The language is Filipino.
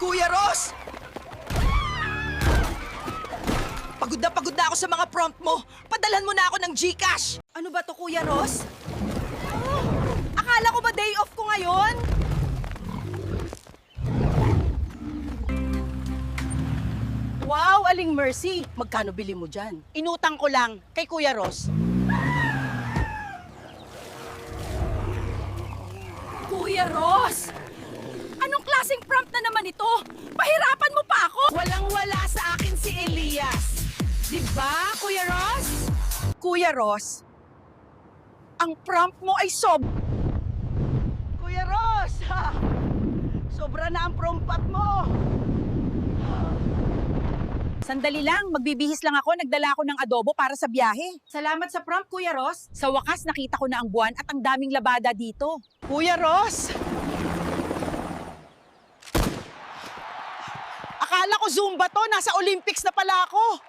Kuya Ross! Pagod na pagod na ako sa mga prompt mo. Padalan mo na ako ng Gcash. Ano ba to, Kuya Ross? Akala ko ba day off ko ngayon? Wow, Aling Mercy. Magkano bili mo dyan? Inutang ko lang kay Kuya Ross. Kuya Ross! Klaseng prompt na naman ito? Pahirapan mo pa ako! Walang-wala sa akin si Elias. Di ba, Kuya Ross? Kuya Ross, ang prompt mo ay sob... Kuya Ross! ha? Sobra na ang prompat mo! Sandali lang, magbibihis lang ako, nagdala ako ng adobo para sa biyahe. Salamat sa prompt, Kuya Ross. Sa wakas, nakita ko na ang buwan at ang daming labada dito. Kuya Ross! Akala ko Zumba to, nasa Olympics na pala ako.